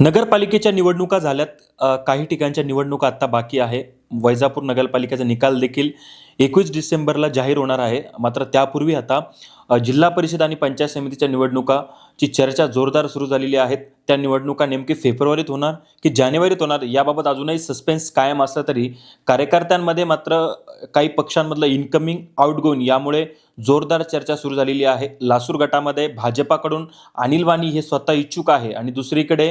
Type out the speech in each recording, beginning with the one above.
नगरपालिकेच्या निवडणुका झाल्यात. काही ठिकाणच्या निवडणुका आत्ता बाकी आहे. वैजापूर नगरपालिकेचा निकाल देखील एकवीस डिसेंबरला जाहीर होणार आहे. मात्र त्यापूर्वी आता जिल्हा परिषद आणि पंचायत समितीच्या निवडणुकाची चर्चा जोरदार सुरू झालेली आहेत. त्या निवडणुका नेमकी फेब्रुवारीत होणार की जानेवारीत होणार याबाबत अजूनही सस्पेन्स कायम असला तरी कार्यकर्त्यांमध्ये मात्र काही पक्षांमधलं इन्कमिंग आउटगोईंग यामुळे जोरदार चर्चा सुरू झालेली आहे. लासूर गटामध्ये भाजपाकडून अनिल वाणी हे स्वतः इच्छुक आहे आणि दुसरीकडे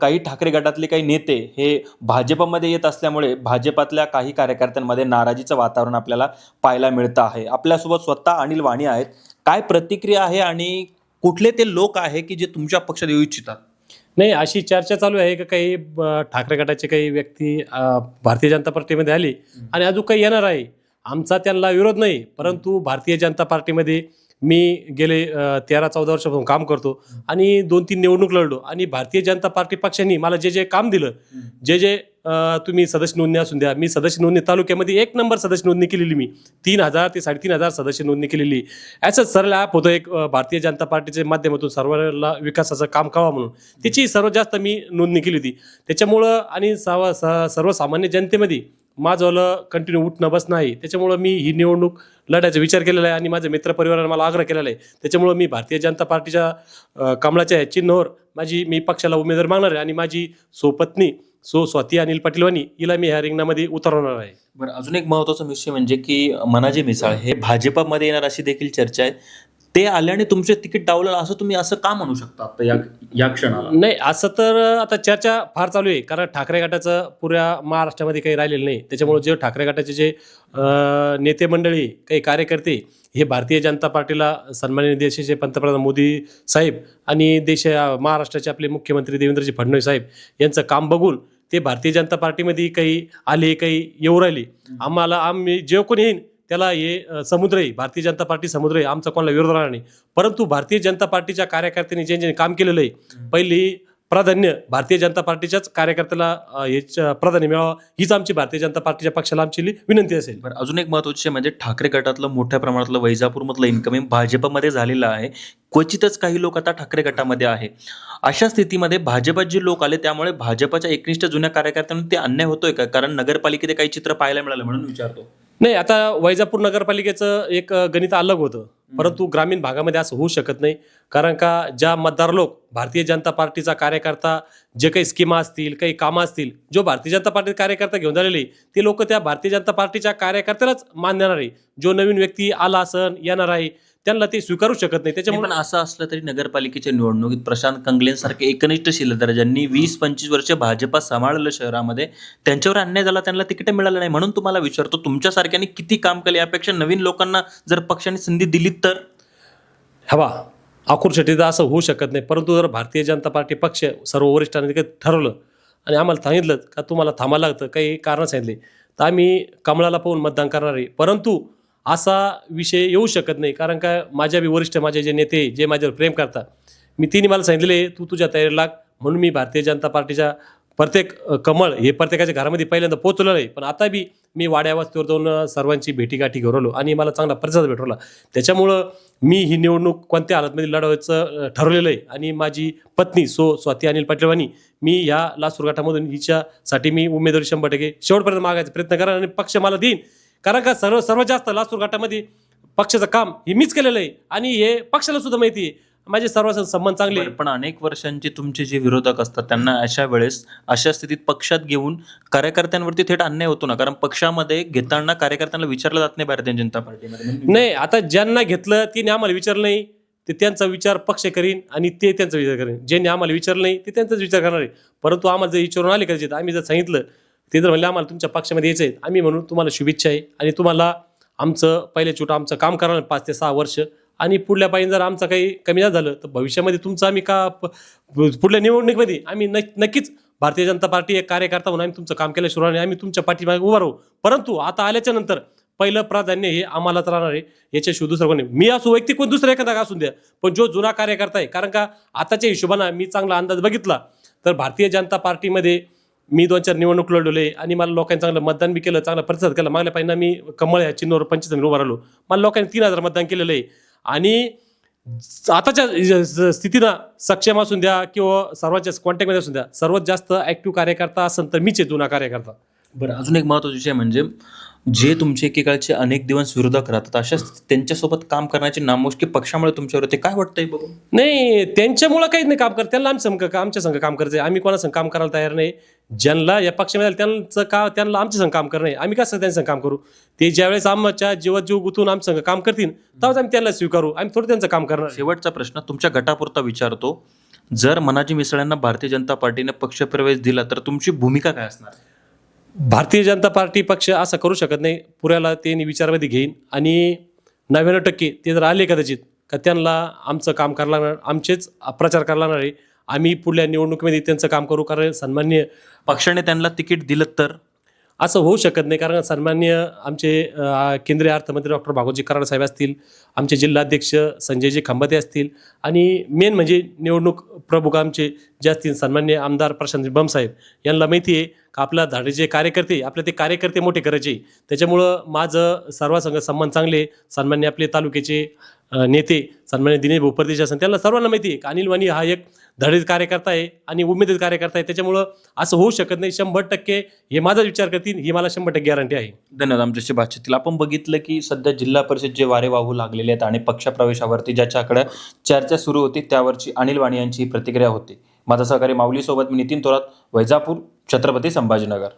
काही ठाकरे गटातले काही नेते हे भाजपमध्ये येत असल्यामुळे भाजपातल्या काही कार्यकर्त्यांमध्ये नाराजीचं वातावरण आपल्याला पाहायला मिळतं आहे. आपल्यासोबत स्वतः अनिल वाणी आहेत. काय प्रतिक्रिया आहे आणि कुठले ते लोक आहे की जे तुमच्या पक्षात येऊ इच्छितात? नाही अशी चर्चा चालू आहे का काही ठाकरे गटाचे काही व्यक्ती भारतीय जनता पार्टीमध्ये आली आणि अजून काही येणार आहे. आमचा त्यांना विरोध नाही परंतु भारतीय जनता पार्टीमध्ये मी गेले तेरा चौदा वर्षापासून काम करतो आणि दोन तीन निवडणूक लढलो आणि भारतीय जनता पार्टी पक्षाने मला जे जे काम दिलं जे जे तुम्ही सदस्य नोंदणी असून द्या मी सदस्य नोंदणी तालुक्यामध्ये एक नंबर सदस्य नोंदणी केलेली मी. तीन हजार ते साडेतीन हजार सदस्य नोंदणी केलेली. असंच सरळ ॲप होतं एक भारतीय जनता पार्टीच्या माध्यमातून सर्वांना विकासाचं काम करावं म्हणून. त्याची सर्वात जास्त मी नोंदणी केली होती. त्याच्यामुळं आणि सर्व स- सर्वसामान्य जनतेमध्ये माझं कंटिन्यू उठणं बसणं आहे त्याच्यामुळं मी ही निवडणूक लढायचा विचार केलेला आहे आणि माझ्या मित्रपरिवारानं मला आग्रह केलेला आहे. त्याच्यामुळं मी भारतीय जनता पार्टीच्या कमळाच्या चिन्हावर माझी मी पक्षाला उमेदवार मागणार आहे आणि माझी सोपत्नी सो स्वाती अनिल पाटीलवानी हिला मी ह्या रिंगणामध्ये उतरवणार आहे. बरं अजून एक महत्त्वाचा विषय म्हणजे की मनाजी मिसाळ हे भाजपामध्ये येणार अशी देखील चर्चा आहे. ते आल्याने तुमचे तिकीट डावलं असं तुम्ही असं का म्हणू शकता आता या या क्षणाला? नाही असं तर आता चर्चा फार चालू आहे. कारण ठाकरे गटाचं पुऱ्या महाराष्ट्रामध्ये काही राहिलेलं नाही. त्याच्यामुळे जे ठाकरे गटाचे जे नेते मंडळी काही कार्यकर्ते हे भारतीय जनता पार्टीला सन्माननीय देशाचे पंतप्रधान मोदी साहेब आणि देश महाराष्ट्राचे आपले मुख्यमंत्री देवेंद्रजी फडणवीस साहेब यांचं काम बघून ते भारतीय जनता पार्टीमध्ये काही आले काही येऊ राहिले. आम्हाला आम्ही जे कोणी येईन त्याला हे अ, समुद्र आहे. भारतीय जनता पार्टी समुद्र आहे. आमचा कोणाला विरोध राहणार नाही. परंतु भारतीय जनता पार्टीच्या कार्यकर्त्यांनी जे जे काम केलेलं आहे पहिली प्राधान्य भारतीय जनता पार्टीच्याच कार्यकर्त्याला प्राधान्य मिळावं हीच आमची भारतीय जनता पार्टीच्या पक्षाला आमची विनंती असेल. अजून एक महत्त्वाचे म्हणजे ठाकरे गटातलं मोठ्या प्रमाणातलं वैजापूरमधलं इन्कमिंग भाजपमध्ये झालेलं आहे. क्वचितच काही लोक आता ठाकरे गटामध्ये आहे. अशा स्थितीमध्ये भाजपात जे लोक आले त्यामुळे भाजपाच्या एकनिष्ठ जुन्या कार्यकर्त्यांना ते अन्याय होतोय का? कारण नगरपालिकेत काही चित्र पाहायला मिळालं म्हणून विचारतो. नाही आता वैजापूर नगरपालिकेचं एक गणित अलग होतं. परंतु ग्रामीण भागामध्ये असं होऊ शकत नाही. कारण का ज्या मतदार लोक भारतीय जनता पार्टीचा कार्यकर्ता जे काही स्कीमा असतील काही कामं असतील जो भारतीय जनता पार्टी कार्यकर्ता घेऊन झालेले ते लोक त्या भारतीय जनता पार्टीच्या कार्यकर्त्यालाच मान देणार आहे. जो नवीन व्यक्ती आला असन येणार आहे त्यांना ते स्वीकारू शकत नाही. त्याच्यामुळे पण असं असलं तरी नगरपालिकेच्या निवडणुकीत प्रशांत कंगलेंसारखे एकनिष्ठ शिलेदार ज्यांनी वीस पंचवीस वर्ष भाजपा सांभाळलं शहरामध्ये त्यांच्यावर अन्याय झाला त्यांना तिकीट मिळालं नाही म्हणून तुम्हाला विचारतो तुमच्यासारख्याने किती काम केले? यापेक्षा नवीन लोकांना जर पक्षाने संधी दिली तर? हवा आखूर शेट्टीचं असं होऊ शकत नाही. परंतु जर भारतीय जनता पार्टी पक्ष सर्व वरिष्ठांनी काही ठरवलं आणि आम्हाला सांगितलं का तुम्हाला थांबायला लागतं काही कारण सांगितले तर आम्ही कमळाला पाहून मतदान करणार आहे. परंतु असा विषय येऊ शकत नाही. कारण का माझ्या बी वरिष्ठ माझे जे नेते जे माझ्यावर प्रेम करतात मी तिने मला सांगितले तू तुझ्या तयारी लाग. म्हणून मी भारतीय जनता पार्टीच्या प्रत्येक कमळ हे प्रत्येकाच्या घरामध्ये पहिल्यांदा पोचलेलं आहे. पण आता बी मी वाड्या वस्तीवर जाऊन सर्वांची भेटीगाठी घडवलो आणि मला चांगला प्रतिसाद भेटवला. त्याच्यामुळं मी ही निवडणूक कोणत्या हालतमध्ये लढवायचं ठरवलेलं आहे. आणि माझी पत्नी सो स्वाती अनिल पाटीलवानी मी ह्या लासूर हिच्यासाठी मी उमेदवारी शंभर टक्के शेवटपर्यंत मागायचा प्रयत्न करा आणि पक्ष मला देईन. कारण का सर्व सर्वात जास्त लासूर गटामध्ये पक्षाचं काम हे मीच केलेलं आहे. आणि हे पक्षाला सुद्धा माहिती आहे. माझे सर्व संबंध चांगले आहे. बरं, पण अनेक वर्षांचे तुमचे जे विरोधक असतात त्यांना अशा वेळेस अशा स्थितीत पक्षात घेऊन कार्यकर्त्यांवरती थेट अन्याय होतो ना? कारण पक्षामध्ये घेताना कार्यकर्त्यांना विचारलं जात नाही भारतीय जनता पार्टीमध्ये. नाही आता ज्यांना घेतलं तिने आम्हाला विचारलं नाही. ते त्यांचा विचार पक्ष करीन आणि ते त्यांचा विचार करीन. ज्यांनी आम्हाला विचारलं नाही ते त्यांचाच विचार करणार आहे. परंतु आम्हाला जर विचारून आले कदाचित आम्ही जर सांगितलं ते जर म्हणले आम्हाला तुमच्या पक्षामध्ये यायचं आहे आम्ही म्हणून तुम्हाला शुभेच्छा आहे. आणि तुम्हाला आमचं पहिले छोटं आमचं काम करणार पाच ते सहा वर्ष. आणि पुढल्या पाहिजे जर आमचं काही कमी नाही झालं तर भविष्यामध्ये तुमचं आम्ही का प- पुढल्या निवडणुकीमध्ये आम्ही नक्कीच भारतीय जनता पार्टी एक कार्यकर्ता म्हणून आम्ही तुमचं काम केलं सुरू आणि आम्ही तुमच्या पाठीमागे उभा राहू. परंतु आता आल्याच्यानंतर पहिलं प्राधान्य हे आम्हालाच राहणार आहे. याच्याशिवाय दुसरं कोणी मी असो वैयक्तिक कोण दुसरा एखादा असून द्या पण जो जुना कार्यकर्ता आहे कारण का आताच्या हिशोबानं मी चांगला अंदाज बघितला तर भारतीय जनता पार्टीमध्ये मी दोन चार निवडणूक लढवले आणि मला लोकांनी चांगलं मतदान बी केलं चांगला प्रतिसाद केला. मागल्या पाहिजे मी कमळ या चिन्हवर पंचवीस उभा राहिलो. मला लोकांनी तीन हजार मतदान केलेलं आहे. आणि आताच्या स्थितीनं सक्षम असून द्या किंवा सर्वांच्या कॉन्टॅक्टमध्ये असून द्या. सर्वात जास्त ॲक्टिव्ह कार्यकर्ता असेल तर मीच आहे जुना कार्यकर्ता. बरं अजून एक महत्त्वाचा विषय म्हणजे जे तुमचे एकेकाळचे अनेक दिवस विरोधक राहतात अशाच त्यांच्यासोबत काम करण्याची नामोष्की पक्षामुळे तुमच्यावर होते काय वाटतंय बघून? नाही त्यांच्यामुळं काहीच नाही काम करत. त्यांना आम्ही संघ आमच्या संघ काम करायचं आम्ही कोणा संघ काम करायला तयार नाही. ज्यांना या पक्षामध्ये त्यांचं का त्यांना आमच्या संघ काम करणं आम्ही कसं त्यांचं काम करू? ते ज्यावेळेस आमच्या जीवात जीव गुंतून आमच्या संघ काम करतील तेव्हाच आम्ही त्यांना स्वीकारू. आम्ही थोडं त्यांचं काम करणार शेवटचा प्रश्न तुमच्या गटापुरता विचारतो. जर मनाजी मिसळ्यांना भारतीय जनता पार्टीने पक्षप्रवेश दिला तर तुमची भूमिका काय असणार? भारतीय जनता पार्टी पक्ष असं करू शकत नाही. पुऱ्याला ते विचारामध्ये घेईन. आणि नव्याण्णव टक्के ते जर आले कदाचित का त्यांना आमचं काम करायला लागणार आमचेच प्रचार करायला लागणार आहे. आम्ही पुढल्या निवडणुकीमध्ये त्यांचं काम करू कारण सन्मान्य पक्षाने त्यांना तिकीट दिलं तर? असं होऊ शकत नाही कारण सन्मान्य आमचे केंद्रीय अर्थमंत्री डॉक्टर भागवतजी कराड साहेब असतील आमचे जिल्हाध्यक्ष संजयजी खंबाते असतील आणि मेन म्हणजे निवडणूक प्रमुख आमचे जे असतील सन्मान्य आमदार प्रशांत बम साहेब यांना माहिती आहे का आपला धाडेचे कार्यकर्ते आपले ते कार्यकर्ते मोठे करायचे. त्याच्यामुळं माझं सर्वांसंग संबंध चांगले सन्मान्य आपले तालुक्याचे नेते सन्मान्य दिनेश भाऊ परदेशी त्यांना सर्वांना माहिती आहे का अनिल वाणी हा एक धडीत कार्यकर्ता आहे आणि उमेदीत कार्यकर्ता आहे. त्याच्यामुळं असं होऊ शकत नाही. शंभर टक्के हे माझा विचार करतील. ही मला शंभर टक्के गॅरंटी आहे. धन्यवाद आमच्याशी बातचीतील आपण बघितलं की सध्या जिल्हा परिषद जे वारे वाहू लागलेले आहेत आणि पक्षप्रवेशावरती ज्याच्याकडे चर्चा सुरू होती त्यावरची अनिल वाणी यांची ही प्रतिक्रिया होती. माझा सहकारी माऊलीसोबत मी नितीन थोरात वैजापूर छत्रपती संभाजीनगर.